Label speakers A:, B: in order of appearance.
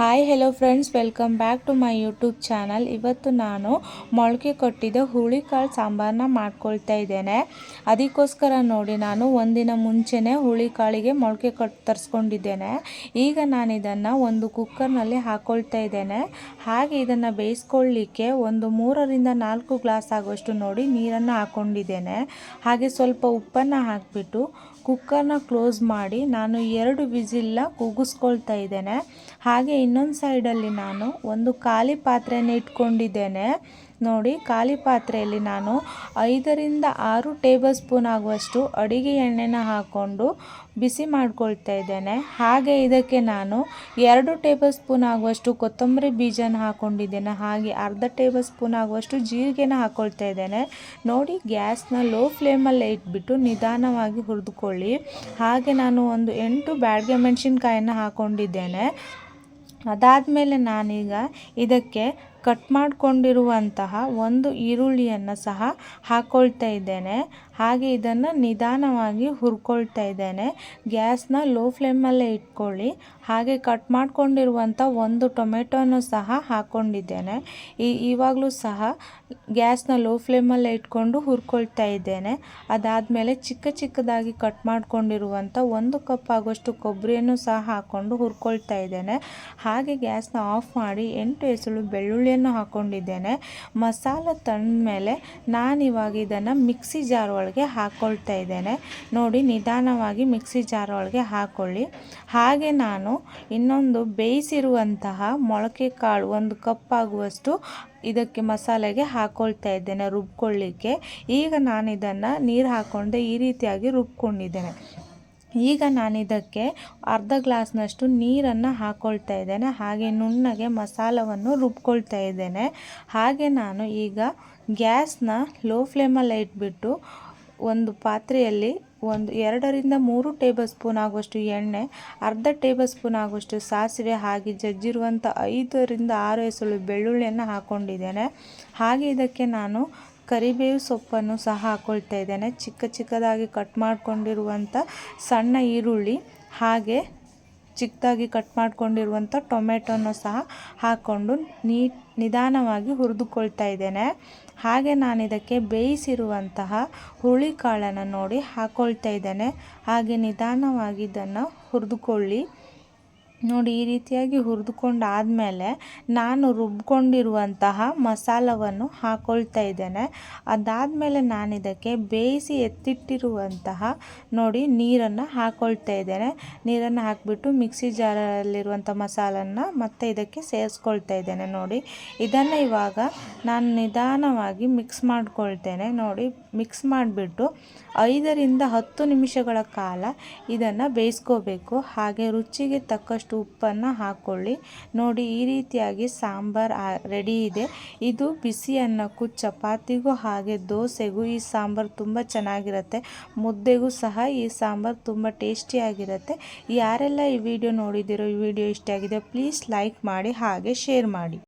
A: Hi hello friends welcome back to my YouTube channel ಇವತ್ತು ನಾನು ಮೊಳಕೆ ಕೊಟ್ಟಿದ್ದ ಹುಳಿಕಾಳು ಸಾಂಬಾರನ್ನ ಮಾಡ್ಕೊಳ್ತಾ ಇದ್ದೇನೆ. ಅದಕ್ಕೋಸ್ಕರ ನೋಡಿ, ನಾನು ಒಂದಿನ ಮುಂಚೆನೇ ಹುಳಿಕಾಳಿಗೆ ಮೊಳಕೆ ಕೊಟ್ಟು ತರಿಸ್ಕೊಂಡಿದ್ದೇನೆ. ಈಗ ನಾನು ಇದನ್ನು ಒಂದು ಕುಕ್ಕರ್ನಲ್ಲಿ ಹಾಕ್ಕೊಳ್ತಾ ಇದ್ದೇನೆ. ಹಾಗೆ ಇದನ್ನು ಬೇಯಿಸ್ಕೊಳ್ಳಿಕ್ಕೆ ಒಂದು ಮೂರರಿಂದ ನಾಲ್ಕು ಗ್ಲಾಸ್ ಆಗುವಷ್ಟು ನೋಡಿ ನೀರನ್ನು ಹಾಕ್ಕೊಂಡಿದ್ದೇನೆ ಹಾಗೆ ಸ್ವಲ್ಪ ಉಪ್ಪನ್ನು ಹಾಕಿಬಿಟ್ಟು ಕುಕ್ಕರ್ನ ಕ್ಲೋಸ್ ಮಾಡಿ ನಾನು ಎರಡು ವಿಸಿಲ್ನ ಕೂಗಿಸ್ಕೊಳ್ತಾ ಇದ್ದೇನೆ. ಹಾಗೆ ಇನ್ನೊಂದು ಸೈಡಲ್ಲಿ ನಾನು ಒಂದು ಖಾಲಿ ಪಾತ್ರೆಯನ್ನು ಇಟ್ಕೊಂಡಿದ್ದೇನೆ. ನೋಡಿ, ಖಾಲಿ ಪಾತ್ರೆಯಲ್ಲಿ ನಾನು ಐದರಿಂದ ಆರು ಟೇಬಲ್ ಸ್ಪೂನ್ ಆಗುವಷ್ಟು ಅಡಿಗೆ ಎಣ್ಣೆನ ಹಾಕ್ಕೊಂಡು ಬಿಸಿ ಮಾಡ್ಕೊಳ್ತಾ ಇದ್ದೇನೆ. ಹಾಗೆ ಇದಕ್ಕೆ ನಾನು ಎರಡು ಟೇಬಲ್ ಸ್ಪೂನ್ ಆಗುವಷ್ಟು ಕೊತ್ತಂಬರಿ ಬೀಜನ ಹಾಕ್ಕೊಂಡಿದ್ದೇನೆ ಹಾಗೆ ಅರ್ಧ ಟೇಬಲ್ ಸ್ಪೂನ್ ಆಗುವಷ್ಟು ಜೀರಿಗೆನ ಹಾಕ್ಕೊಳ್ತಾ ಇದ್ದೇನೆ. ನೋಡಿ, ಗ್ಯಾಸ್ನ ಲೋ ಫ್ಲೇಮಲ್ಲಿ ಇಟ್ಬಿಟ್ಟು ನಿಧಾನವಾಗಿ ಹುರಿದುಕೊಳ್ಳಿ. ಹಾಗೆ ನಾನು ಒಂದು ಎಂಟು ಬ್ಯಾಡ್ಗೆ ಮೆಣಸಿನ್ಕಾಯನ್ನು ಹಾಕ್ಕೊಂಡಿದ್ದೇನೆ ಅದಾದಮೇಲೆ ನಾನೀಗ ಇದಕ್ಕೆ ಕಟ್ ಮಾಡಿಕೊಂಡಿರುವಂತಹ ಒಂದು ಈರುಳ್ಳಿಯನ್ನು ಸಹ ಹಾಕ್ಕೊಳ್ತಾ ಇದ್ದೇನೆ. ಹಾಗೆ ಇದನ್ನು ನಿಧಾನವಾಗಿ ಹುರ್ಕೊಳ್ತಾ ಇದ್ದೇನೆ. ಗ್ಯಾಸ್ನ ಲೋ ಫ್ಲೇಮಲ್ಲೇ ಇಟ್ಕೊಳ್ಳಿ. ಹಾಗೆ ಕಟ್ ಮಾಡಿಕೊಂಡಿರುವಂಥ ಒಂದು ಟೊಮೆಟೊನೂ ಸಹ ಹಾಕ್ಕೊಂಡಿದ್ದೇನೆ ಈ ಇವಾಗಲೂ ಸಹ ಗ್ಯಾಸ್ನ ಲೋ ಫ್ಲೇಮಲ್ಲೇ ಇಟ್ಕೊಂಡು ಹುರ್ಕೊಳ್ತಾ ಇದ್ದೇನೆ. ಅದಾದಮೇಲೆ ಚಿಕ್ಕ ಚಿಕ್ಕದಾಗಿ ಕಟ್ ಮಾಡಿಕೊಂಡಿರುವಂಥ ಒಂದು ಕಪ್ ಆಗೋಷ್ಟು ಕೊಬ್ಬರಿಯನ್ನು ಸಹ ಹಾಕ್ಕೊಂಡು ಹುರ್ಕೊಳ್ತಾ ಇದ್ದೇನೆ. ಹಾಗೆ ಗ್ಯಾಸ್ನ ಆಫ್ ಮಾಡಿ ಎಂಟು ಎಸಳು ಬೆಳ್ಳುಳ್ಳಿಯನ್ನು ಹಾಕ್ಕೊಂಡಿದ್ದೇನೆ ಮಸಾಲ ತಂದಮೇಲೆ ನಾನಿವಾಗ ಇದನ್ನು ಮಿಕ್ಸಿ ಜಾರ್ ಒಳಗೆ ಹಾಕ್ಕೊಳ್ತಾ ಇದ್ದೇನೆ. ನೋಡಿ, ನಿಧಾನವಾಗಿ ಮಿಕ್ಸಿ ಜಾರ್ ಒಳಗೆ ಹಾಕ್ಕೊಳ್ಳಿ ಹಾಗೆ ನಾನು ಇನ್ನೊಂದು ಬೇಯಿಸಿರುವಂತಹ ಮೊಳಕೆ ಕಾಳು ಒಂದು ಕಪ್ ಆಗುವಷ್ಟು ಇದಕ್ಕೆ ಮಸಾಲೆಗೆ ಹಾಕ್ಕೊಳ್ತಾ ಇದ್ದೇನೆ ರುಬ್ಕೊಳ್ಳಿಕ್ಕೆ. ಈಗ ನಾನು ಇದನ್ನು ನೀರು ಹಾಕ್ಕೊಂಡೆ ಈ ರೀತಿಯಾಗಿ ರುಬ್ಕೊಂಡಿದ್ದೇನೆ. ಈಗ ನಾನಿದಕ್ಕೆ ಅರ್ಧ ಗ್ಲಾಸ್ನಷ್ಟು ನೀರನ್ನು ಹಾಕ್ಕೊಳ್ತಾ ಇದ್ದೇನೆ. ಹಾಗೆ ನುಣ್ಣಗೆ ಮಸಾಲವನ್ನು ರುಬ್ಕೊಳ್ತಾ ಇದ್ದೇನೆ. ಹಾಗೆ ನಾನು ಈಗ ಗ್ಯಾಸ್ನ ಲೋ ಫ್ಲೇಮಲ್ಲೇ ಇಟ್ಬಿಟ್ಟು ಒಂದು ಪಾತ್ರೆಯಲ್ಲಿ ಒಂದು ಎರಡರಿಂದ ಮೂರು ಟೇಬಲ್ ಸ್ಪೂನ್ ಆಗುವಷ್ಟು ಎಣ್ಣೆ, ಅರ್ಧ ಟೇಬಲ್ ಸ್ಪೂನ್ ಆಗುವಷ್ಟು ಸಾಸಿವೆ ಹಾಗೆ ಜಜ್ಜಿರುವಂಥ ಐದರಿಂದ ಆರು ಎಸಳು ಬೆಳ್ಳುಳ್ಳಿಯನ್ನು ಹಾಕ್ಕೊಂಡಿದ್ದೇನೆ ಹಾಗೆ ಇದಕ್ಕೆ ನಾನು ಕರಿಬೇವು ಸೊಪ್ಪನ್ನು ಸಹ ಹಾಕ್ಕೊಳ್ತಾ ಇದ್ದೇನೆ. ಚಿಕ್ಕ ಚಿಕ್ಕದಾಗಿ ಕಟ್ ಮಾಡಿಕೊಂಡಿರುವಂಥ ಸಣ್ಣ ಈರುಳ್ಳಿ, ಹಾಗೆ ಚಿಕ್ಕದಾಗಿ ಕಟ್ ಮಾಡಿಕೊಂಡಿರುವಂಥ ಟೊಮೆಟೊನೂ ಸಹ ಹಾಕ್ಕೊಂಡು ನೀಟ್ ನಿಧಾನವಾಗಿ ಹುರಿದುಕೊಳ್ತಾ ಇದ್ದೇನೆ. ಹಾಗೆ ನಾನು ಇದಕ್ಕೆ ಬೇಯಿಸಿರುವಂತಹ ಹುರುಳಿಕಾಳನ್ನು ನೋಡಿ ಹಾಕ್ಕೊಳ್ತಾ ಇದ್ದೇನೆ. ಹಾಗೆ ನಿಧಾನವಾಗಿ ಇದನ್ನು ಹುರಿದುಕೊಳ್ಳಿ. ನೋಡಿ, ಈ ರೀತಿಯಾಗಿ ಹುರಿದುಕೊಂಡಾದಮೇಲೆ ನಾನು ರುಬ್ಕೊಂಡಿರುವಂತಹ ಮಸಾಲವನ್ನು ಹಾಕ್ಕೊಳ್ತಾ ಇದ್ದೇನೆ. ಅದಾದಮೇಲೆ ನಾನು ಇದಕ್ಕೆ ಬೇಯಿಸಿ ಎತ್ತಿಟ್ಟಿರುವಂತಹ ನೋಡಿ, ನೀರನ್ನು ಹಾಕ್ಕೊಳ್ತಾ ಇದ್ದೇನೆ. ನೀರನ್ನು ಹಾಕಿಬಿಟ್ಟು ಮಿಕ್ಸಿ ಜಾರಲ್ಲಿರುವಂಥ ಮಸಾಲನ್ನು ಮತ್ತೆ ಇದಕ್ಕೆ ಸೇರಿಸ್ಕೊಳ್ತಾ ಇದ್ದೇನೆ ನೋಡಿ. ಇದನ್ನು ಇವಾಗ ನಾನು ನಿಧಾನವಾಗಿ ಮಿಕ್ಸ್ ಮಾಡ್ಕೊಳ್ತೇನೆ ನೋಡಿ. ಮಿಕ್ಸ್ ಮಾಡಿಬಿಟ್ಟು ಐದರಿಂದ ಹತ್ತು ನಿಮಿಷಗಳ ಕಾಲ ಇದನ್ನು ಬೇಯಿಸ್ಕೋಬೇಕು. ಹಾಗೆ ರುಚಿಗೆ ತಕ್ಕಷ್ಟು ಉಪ್ಪನ್ನು ಹಾಕ್ಕೊಳ್ಳಿ ನೋಡಿ, ಈ ರೀತಿಯಾಗಿ ಸಾಂಬಾರು ರೆಡಿ ಇದೆ. ಇದು ಬಿಸಿ ಅನ್ನಕ್ಕೂ ಚಪಾತಿಗೂ ಹಾಗೆ ದೋಸೆಗೂ ಈ ಸಾಂಬಾರು ತುಂಬ ಚೆನ್ನಾಗಿರುತ್ತೆ. ಮುದ್ದೆಗೂ ಸಹ ಈ ಸಾಂಬಾರು ತುಂಬ ಟೇಸ್ಟಿಯಾಗಿರುತ್ತೆ. ಯಾರೆಲ್ಲ ಈ ವಿಡಿಯೋ ನೋಡಿದ್ದೀರೋ, ಈ ವಿಡಿಯೋ ಇಷ್ಟ ಆಗಿದೆ, ಪ್ಲೀಸ್ ಲೈಕ್ ಮಾಡಿ, ಹಾಗೆ ಶೇರ್ ಮಾಡಿ.